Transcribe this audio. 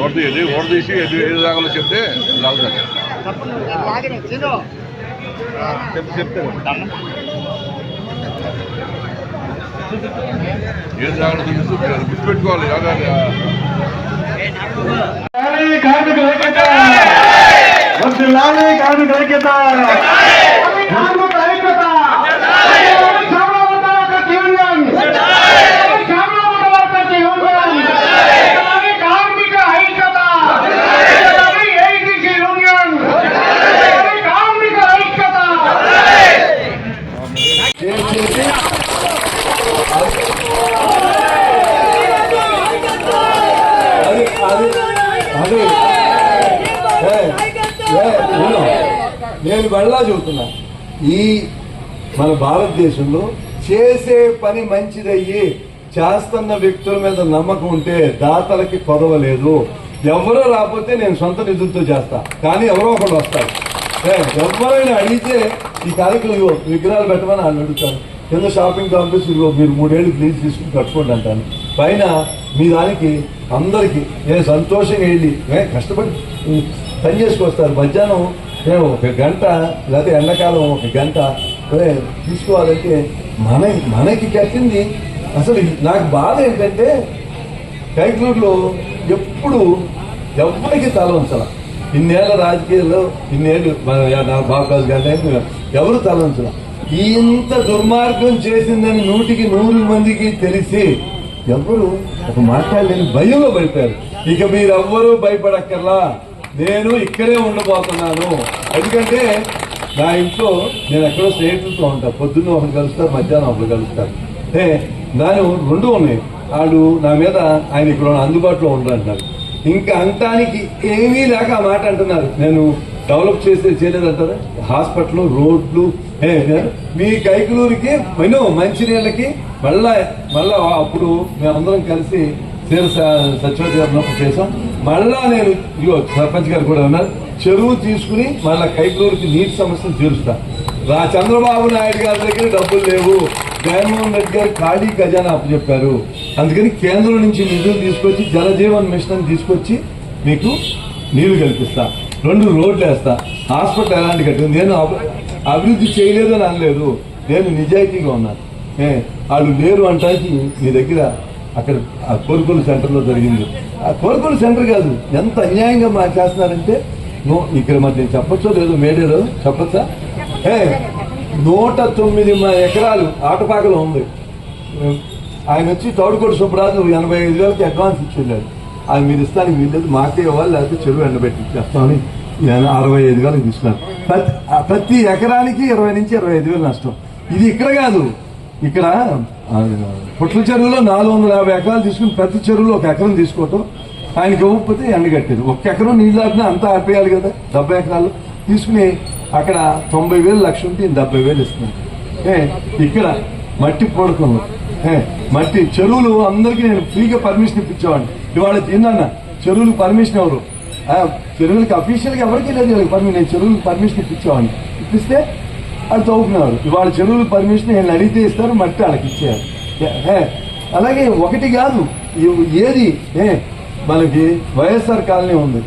ఓడి చేసి ఎటు ఏది రాగాలో చెప్తే లాగుతారు చెప్తే చెప్తారు ఏది రాగాలో తెలుసు గుర్తుపెట్టుకోవాలి కాదా లాలి కార్మికుల ఐక్యత వర్ధిల్లాలి ఐక్యత అది అది అది నేను మళ్ళా చెబుతున్నా ఈ మన భారతదేశంలో చేసే పని మంచిదయ్యి చేస్తున్న వ్యక్తుల మీద నమ్మకం ఉంటే దాతలకి కొదవలేదు ఎవరో రాకపోతే నేను సొంత నిధులతో చేస్తా. కానీ ఎవరో ఒకళ్ళు వస్తారు. ఎవరైనా అడిగితే ఈ కార్యక్రమం విగ్రహాలు పెట్టమని వాళ్ళు అడుగుతాను కింద షాపింగ్ కాంప్లెక్స్ మీరు మూడేళ్ళు ప్లీజ్ తీసుకుని కట్టుకోండి అంటాను. పైన మీ దానికి అందరికీ నేను సంతోషంగా వెళ్ళి కష్టపడి పని చేసుకొస్తారు మధ్యాహ్నం నేను ఒక గంట లేకపోతే ఎండాకాలం ఒక గంట తీసుకోవాలంటే మన మనకి కట్టింది అసలు నాకు బాధ ఏంటంటే కైకూరులో ఎప్పుడు ఎవరికి తల ఉంచాల ఇన్నేళ్ళ రాజకీయాల్లో ఇన్నేళ్ళు మన నా బాబు గారి ఎవరు తల ఉంచాల ఇంత దుర్మార్గం చేసిందని నూటికి నూరు మందికి తెలిసి ఎవరు ఒక మాట్లాడలేని భయంలో పడిపోయారు ఇక మీరెవ్వరూ భయపడక్కర్లా. నేను ఇక్కడే ఉండబోతున్నాను ఎందుకంటే నా ఇంట్లో నేను ఎక్కడో స్నేహితులతో ఉంటా. పొద్దున్న ఒకరు కలుస్తారు మధ్యాహ్నం ఒకరు కలుస్తారు. ఏ నేను రెండు ఉన్నాయి. వాళ్ళు నా మీద ఆయన ఇక్కడ అందుబాటులో ఉండరంటున్నారు ఇంకా అంటానికి ఏమీ లేక ఆ మాట అంటున్నారు. నేను డెవలప్ చేస్తే చేయలేదంటారా? హాస్పిటల్ రోడ్లు మీ కైకులూరికి మైనో మంచినీళ్ళకి మళ్ళా మళ్ళా అప్పుడు మేమందరం కలిసి తీర సత్యవతి గారు ఉన్నప్పుడు చేసాం మళ్ళా నేను ఇదిగో సర్పంచ్ గారు కూడా ఉన్నారు. చెరువు తీసుకుని మళ్ళా కైకులూరికి నీటి సమస్యను తీరుస్తా. రా చంద్రబాబు నాయుడు గారి దగ్గర డబ్బులు లేవు. జగన్మోహన్ రెడ్డి గారు ఖాళీ ఖజానా అప్పచెప్పారు అందుకని కేంద్రం నుంచి నిధులు తీసుకొచ్చి జలజీవన్ మిషన్ తీసుకొచ్చి మీకు నీళ్ళు కల్పిస్తా. రెండు రోడ్లు వేస్తా. హాస్పిటల్ ఎలాంటి కట్టింది నేను అభి- అభివృద్ధి చేయలేదు అని అనలేదు. నేను నిజాయితీగా ఉన్నాను ఏ, వాళ్ళు లేరు అంటానికి మీ దగ్గర అక్కడ ఆ కోరుకోలు సెంటర్లో జరిగింది. ఆ కోరుకోలు సెంటర్ కాదు. ఎంత అన్యాయంగా మా చేస్తున్నారంటే నో ఇక్కడ మరి నేను చెప్పచ్చో లేదో మేడేలో చెప్పచ్చా? ఏ నూట తొమ్మిది ఎకరాలు ఆటపాకలో ఉంది. ఆయన వచ్చి తోడుకోటి సుబ్బరాజు ఎనభై ఐదు వేలకి అడ్వాన్స్ ఇచ్చి వెళ్ళాడు. అది మీరు ఇస్తానికి వీళ్ళది మాకే ఇవ్వాలి లేకపోతే చెరువు ఎండబెట్టి ఇచ్చేస్తామని నేను అరవై ఐదు వేలకు తీసుకున్నారు ప్రతి ప్రతి ఎకరానికి ఇరవై నుంచి ఇరవై ఐదు వేలు నష్టం. ఇది ఇక్కడ కాదు. ఇక్కడ పుట్ల చెరువులో నాలుగు వందల యాభై ఎకరాలు తీసుకుని ప్రతి చెరువులో ఒక ఎకరం తీసుకోవటం. ఆయనకి ఇవ్వకపోతే ఎండగట్టేది ఒక ఎకరం నీళ్ళు ఆడినా అంతా ఆపేయాలి కదా డెబ్బై ఎకరాలు. తీసుకుని అక్కడ తొంభై వేలు లక్ష ఉంటే ఈయన డెబ్బై వేలు ఇస్తున్నారు ఏ, ఇక్కడ మట్టి పొడుకుంది. మట్టి చెరువులు అందరికీ నేను ఫ్రీగా పర్మిషన్ ఇప్పించేవాడిని. ఇవాళ తిన్నాన్న చెరువులు పర్మిషన్ ఎవరు? చెరువులకి అఫీషియల్గా ఎవరికి లేదు పర్మిషన్ నేను చెరువులకు పర్మిషన్ ఇప్పించేవాడిని. ఇప్పిస్తే అది తవ్వుకున్నారు ఇవాళ చెరువులు పర్మిషన్ నేను అడిగితే ఇస్తారు మట్టి వాళ్ళకి ఇచ్చేయాలి. అలాగే ఒకటి కాదు ఏది? మనకి వైఎస్ఆర్ కాలనీ ఉంది.